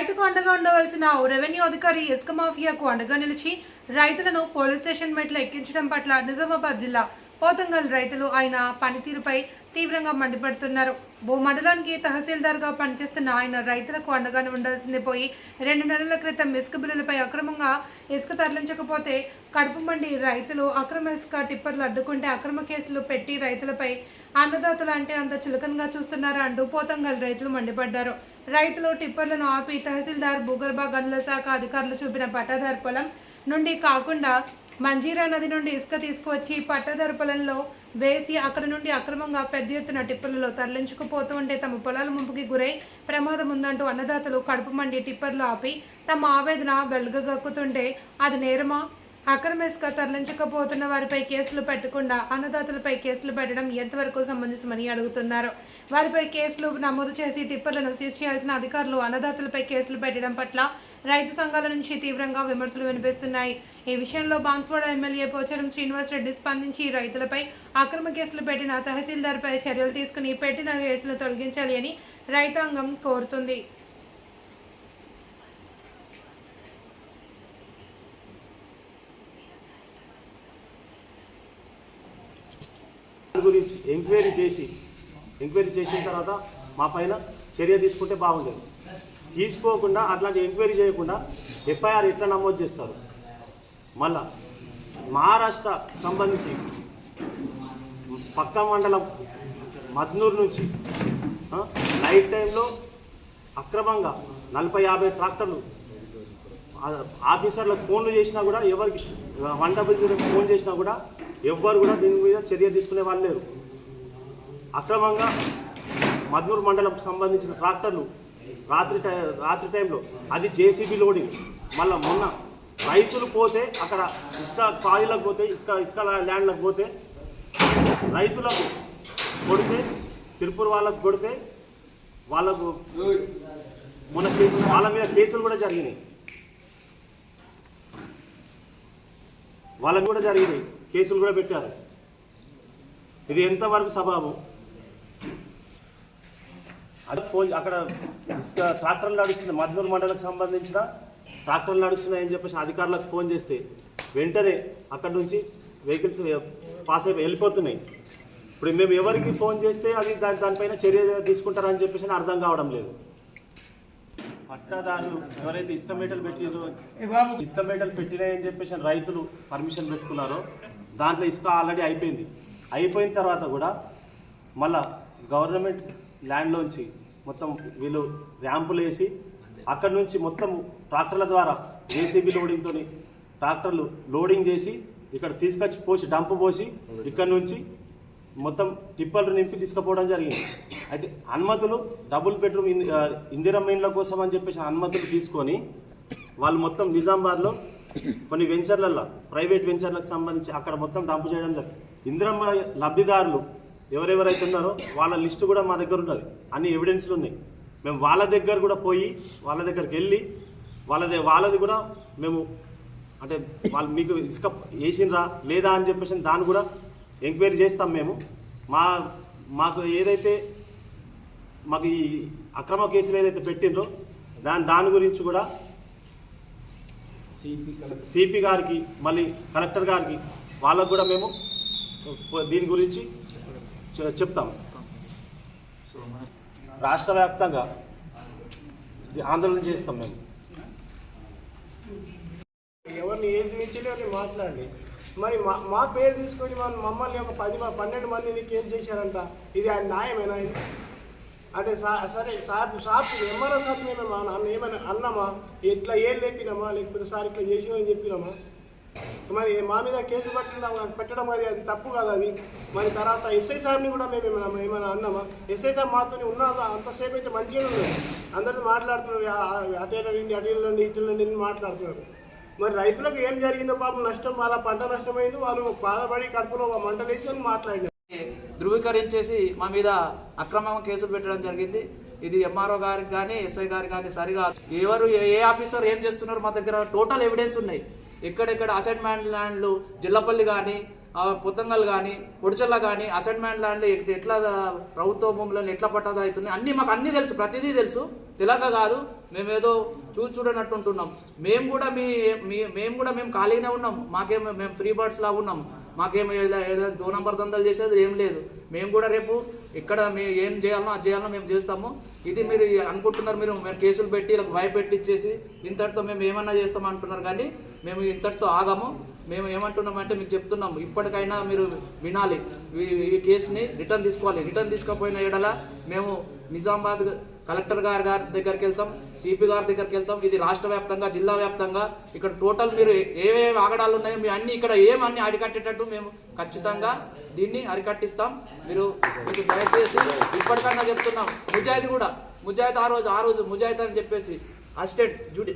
రైతుకు అండగా ఉండవలసిన రెవెన్యూ అధికారి ఇసుక మాఫియాకు అండగా నిలిచి రైతులను పోలీస్ స్టేషన్ మెట్లు ఎక్కించడం పట్ల నిజామాబాద్ జిల్లా పోతంగల్ రైతులు ఆయన పనితీరుపై తీవ్రంగా మండిపడుతున్నారు. భూమండలానికి తహసీల్దార్గా పనిచేస్తున్న ఆయన రైతులకు అండగానే ఉండాల్సింది పోయి రెండు నెలల క్రితం ఇసుక బిల్లులపై అక్రమంగా ఇసుక తరలించకపోతే కడుపు మండి రైతులు అక్రమ ఇసుక టిప్పర్లు అడ్డుకుంటే అక్రమ కేసులు పెట్టి రైతులపై అన్నదాతలు అంటే అంత చులకనగా చూస్తున్నారా అంటూ పోతంగల్ రైతులు మండిపడ్డారు. రైతులు టిప్పర్లను ఆపి తహసీల్దార్ భూగర్భ గనుల శాఖ అధికారులు చూపిన పట్టాదారు పొలం నుండి కాకుండా మంజీరా నది నుండి ఇసుక తీసుకువచ్చి పట్టాదారు పొలంలో వేసి అక్కడ నుండి అక్రమంగా పెద్ద ఎత్తున టిప్పర్లలో తరలించుకుపోతూ ఉంటే తమ పొలాల ముంపుకి గురై ప్రమాదం ఉందంటూ అన్నదాతలు కడుపు మండి టిప్పర్లు ఆపి తమ ఆవేదన వెలుగగక్కుతుంటే అది నేరమా? అక్రమ ఇసుక తరలించకపోతున్న వారిపై కేసులు పెట్టకుండా అన్నదాతలపై కేసులు పెట్టడం ఎంతవరకు సమంజసమని అడుగుతున్నారు. వారిపై కేసులు నమోదు చేసి టిప్పర్లను సీజ్ చేయాల్సిన అధికారులు అన్నదాతలపై కేసులు పెట్టడం పట్ల రైతు సంఘాల నుంచి తీవ్రంగా విమర్శలు వినిపిస్తున్నాయి. ఈ విషయంలో బాన్స్వాడ ఎమ్మెల్యే పోచారం శ్రీనివాస్ రెడ్డి స్పందించి రైతులపై అక్రమ కేసులు పెట్టిన తహసీల్దార్పై చర్యలు తీసుకుని పెట్టిన కేసులు తొలగించాలి అని రైతాంగం కోరుతుంది. గురించి ఎంక్వైరీ చేసి ఎంక్వైరీ చేసిన తర్వాత మా పైన చర్య తీసుకుంటే బాగుండేది. తీసుకోకుండా అట్లాంటి ఎంక్వైరీ చేయకుండా ఎఫ్ఐఆర్ ఎట్లా నమోదు చేస్తారు? మళ్ళా మహారాష్ట్ర సంబంధించి పక్క మండలం మద్నూరు నుంచి నైట్ టైంలో అక్రమంగా నలభై యాభై ట్రాక్టర్లు ఆఫీసర్లకు ఫోన్లు చేసినా కూడా ఎవరికి వన్ డబుల్ జీరోకి ఫోన్ చేసినా కూడా ఎవ్వరు కూడా దీని మీద చర్య తీసుకునే వాళ్ళు లేరు. అక్రమంగా మద్నూరు మండలంకు సంబంధించిన ట్రాక్టర్లు రాత్రి టై రాత్రి టైంలో అది జేసీబీ లోడింగ్. మళ్ళీ మొన్న రైతులు పోతే అక్కడ ఇసుక కాయిలకు పోతే ఇసుక ఇసుక ల్యాండ్లకు పోతే రైతులకు కొడితే సిరిపూర్ వాళ్ళకు కొడితే వాళ్ళకు మొన్న వాళ్ళ మీద కేసులు కూడా జరిగినాయి. వాళ్ళకు కూడా జరిగినాయి. కేసులు కూడా పెట్టారు. ఇది ఎంతవరకు సబాబు? అది ఫోన్ అక్కడ ఇసుక ట్రాక్టర్లు నడుస్తుంది మద్దూరు మండలకు సంబంధించిన ట్రాక్టర్లు నడుస్తున్నాయని చెప్పేసి అధికారులకు ఫోన్ చేస్తే వెంటనే అక్కడ నుంచి వెహికల్స్ పాస్ అయిపోయి వెళ్ళిపోతున్నాయి. ఇప్పుడు మేము ఎవరికి ఫోన్ చేస్తే అది దాని దానిపైన చర్య తీసుకుంటారని చెప్పేసి అర్థం కావడం లేదు. పట్టాదారులు ఎవరైతే ఇసుక మేటలు పెట్టిరో ఇసుక మేటలు పెట్టినాయని చెప్పేసి రైతులు పర్మిషన్ పెట్టుకున్నారో దాంట్లో ఇసుక ఆల్రెడీ అయిపోయింది. అయిపోయిన తర్వాత కూడా మళ్ళా గవర్నమెంట్ ల్యాండ్లోంచి మొత్తం వీళ్ళు ర్యాంపులు వేసి అక్కడ నుంచి మొత్తం ట్రాక్టర్ల ద్వారా జేసీబీ లోడింగ్తో ట్రాక్టర్లు లోడింగ్ చేసి ఇక్కడ తీసుకొచ్చి పోసి డంప్ పోసి ఇక్కడ నుంచి మొత్తం టిప్పర్లు నింపి తీసుకుపోవడం జరిగింది. అయితే అనుమతులు డబుల్ బెడ్రూమ్ ఇన్- ఆ, ఇందిరమ్మ ఇండ్ల కోసం అని చెప్పేసి అనుమతులు తీసుకొని వాళ్ళు మొత్తం నిజామాబాద్లో కొన్ని వెంచర్లలో ప్రైవేట్ వెంచర్లకు సంబంధించి అక్కడ మొత్తం డంప్ చేయడం జరిగింది. ఇందిరమ్మ లబ్ధిదారులు ఎవరెవరైతే ఉన్నారో వాళ్ళ లిస్టు కూడా మా దగ్గర ఉన్నది. అన్ని ఎవిడెన్స్లు ఉన్నాయి. మేము వాళ్ళ దగ్గర కూడా పోయి వాళ్ళ దగ్గరికి వెళ్ళి వాళ్ళది వాళ్ళది కూడా మేము అంటే వాళ్ళు మీకు ఇసుక వేసిండ్రా లేదా అని చెప్పేసి దాన్ని కూడా ఎంక్వైరీ చేస్తాం మేము. మా మాకు ఏదైతే మాకు ఈ అక్రమ కేసులు ఏదైతే పెట్టిండ్రో దాని దాని గురించి కూడా సిపి గారికి మళ్ళీ కలెక్టర్ గారికి వాళ్ళకు కూడా మేము దీని గురించి చె- రాష్ట్ర వ్యాప్తంగా ఆందోళన చేస్తాం మేము. ఎవరిని ఏం చూపించలే మాట్లాడండి మాట్లాడి మరి మా మా పేరు తీసుకొని మన మమ్మల్ని ఒక పది పన్నెండు మంది నీకు ఏం చేశారంట. ఇది ఆయన న్యాయమేనా ఇది? అంటే సా- సరే సార్ సార్ ఎంఆర్ఓ సార్ మేము మా నాన్న ఏమైనా అన్నామా? ఇట్లా ఏం లేపినామా లేకపోతే సార్ ఇట్లా చేసినామని చెప్పినామా మరి మా మీద కేసు పెట్టడం పెట్టడం అది అది తప్పు కదా అది. మరి తర్వాత ఎస్ఐ సార్ని కూడా మేము ఏమైనా ఏమైనా అన్నామా? ఎస్ఐ సార్ మాతో ఉన్నా అంతసేపు అయితే మంచిగా ఉన్నారు. అందరూ మాట్లాడుతున్నారు. అటేళ్ళండి అటేళ్ళండి ఇటులండి మాట్లాడుతున్నారు. మరి రైతులకు ఏం జరిగిందో పాపం నష్టం వాళ్ళ పంట నష్టమైంది వాళ్ళు బాధపడి కడుపులో మంటలేసి అని మాట్లాడినారు. ధృవీకరించేసి మా మీద అక్రమ కేసులు పెట్టడం జరిగింది. ఇది ఎంఆర్ఓ గారికి కానీ ఎస్ఐ గారికి కానీ సరిగా ఎవరు ఏ ఏ ఆఫీసర్ ఏం చేస్తున్నారు మా దగ్గర టోటల్ ఎవిడెన్స్ ఉన్నాయి. ఎక్కడెక్కడ అసైన్మెంట్ ల్యాండ్లు జిల్లపల్లి కానీ పొత్తంగల్ కానీ పొడిచల్ల కానీ అసైన్మెంట్ ల్యాండ్లు ఎట్లా ప్రభుత్వ భూములను ఎట్లా పట్టదా అవుతుంది అన్నీ మాకు అన్నీ తెలుసు ప్రతిదీ తెలుసు. తెలక కాదు మేము ఏదో చూసి చూడనట్టుంటున్నాం. మేము కూడా మీ మేము కూడా మేము ఖాళీగానే ఉన్నాం. మాకేం మేము ఫ్రీ బర్డ్స్ లాగా ఉన్నాం. మాకేం ఏదైనా దో నంబర్ దందలు చేసేది ఏం లేదు. మేము కూడా రేపు ఇక్కడ మేము ఏం చేయాలనో అది చేయాలనో మేము చేస్తాము. ఇది మీరు అనుకుంటున్నారు మీరు మేము కేసులు పెట్టి ఇలా భయపెట్టి ఇచ్చేసి ఇంతటితో మేము ఏమన్నా చేస్తాం అంటున్నారు కానీ మేము ఇంతటితో ఆగాము. మేము ఏమంటున్నామంటే మీకు చెప్తున్నాము. ఇప్పటికైనా మీరు వినాలి. ఈ- ఈ కేసుని రిటర్న్ తీసుకోవాలి. రిటర్న్ తీసుకోపోయిన ఎడల మేము నిజామాబాద్ కలెక్టర్ గారి గారి దగ్గరికి వెళ్తాం సిపి గారి దగ్గరికి వెళ్తాం. ఇది రాష్ట్ర వ్యాప్తంగా జిల్లా వ్యాప్తంగా. ఇక్కడ టోటల్ మీరు ఏవేవి ఆగడాలు ఉన్నాయో మీ అన్ని ఇక్కడ ఏమన్నీ అరికట్టేటట్టు మేము ఖచ్చితంగా దీన్ని అరికట్టిస్తాం. మీరు మీకు దయచేసి ఇప్పటికన్నా చెప్తున్నాం. ముజాయిద్ కూడా ముజాయిద్ ఆ రోజు ఆ రోజు ముజాయిద్ అని చెప్పేసి అసిస్టెంట్ జూడి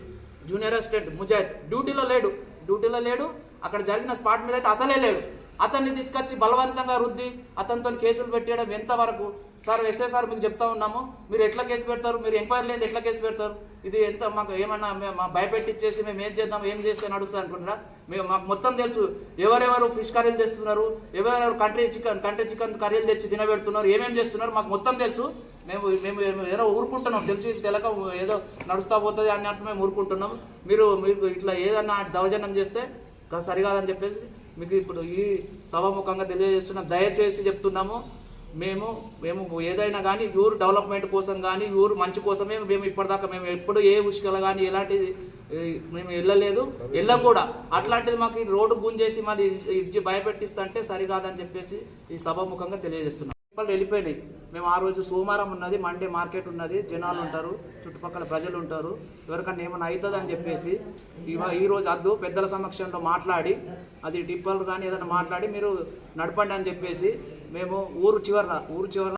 జూనియర్ అసిస్టెంట్ ముజాయిద్ డ్యూటీలో లేడు డ్యూటీలో లేడు. అక్కడ జరిగిన స్పాట్ మీద అయితే అసలే లేడు. అతన్ని తీసుకొచ్చి బలవంతంగా రుద్ది అతనితో కేసులు పెట్టడం ఎంతవరకు? సార్ ఎస్ఐ సార్ మీకు చెప్తా ఉన్నాము. మీరు ఎట్లా కేసు పెడతారు? మీరు ఎంక్వైరీ లేదు ఎట్లా కేసు పెడతారు? ఇది ఎంత మాకు ఏమన్నా మా భయపెట్టించేసి మేము ఏం చేద్దాం ఏం చేస్తే నడుస్తా అనుకుంటారా మేము మాకు మొత్తం తెలుసు. ఎవరెవరు ఫిష్ కర్రీలు తెస్తున్నారు? ఎవరెవరు కంట్రీ చికెన్ కంట్రీ చికెన్ కర్రీలు తెచ్చి తినబెడుతున్నారు? ఏమేమి చేస్తున్నారు? మాకు మొత్తం తెలుసు. మేము మేము ఏదో ఊరుకుంటున్నాం. తెలిసి తెలక ఏదో నడుస్తా పోతుంది అన్నట్టు మేము ఊరుకుంటున్నాం. మీరు మీరు ఇట్లా ఏదన్నా దౌర్జన్యం చేస్తే సరికాదని చెప్పేసి మీకు ఇప్పుడు ఈ సభాముఖంగా తెలియజేస్తున్నాం దయచేసి చెప్తున్నాము మేము మేము ఏదైనా కానీ ఊరు డెవలప్మెంట్ కోసం కానీ ఊరు మంచి కోసమే మేము ఇప్పటిదాకా మేము ఎప్పుడు ఏ ఉష్కల కానీ ఎలాంటిది మేము వెళ్ళలేదు వెళ్ళం కూడా. అట్లాంటిది మాకు రోడ్డు గుంజేసి మాది ఇచ్చి భయపెట్టిస్తా అంటే సరికాదని చెప్పేసి ఈ సభాముఖంగా తెలియజేస్తున్నాం. వాళ్ళు వెళ్ళిపోయినాయి. మేము ఆ రోజు సోమవారం ఉన్నది మండే మార్కెట్ ఉన్నది జనాలు ఉంటారు చుట్టుపక్కల ప్రజలు ఉంటారు. ఎవరికన్నా ఏమైనా అవుతుంది అని చెప్పేసి ఈ రోజు అద్దు పెద్దల సమక్షంలో మాట్లాడి అది టిప్పర్లు కానీ ఏదైనా మాట్లాడి మీరు నడపండి అని చెప్పేసి మేము ఊరు చివరన ఊరు చివరన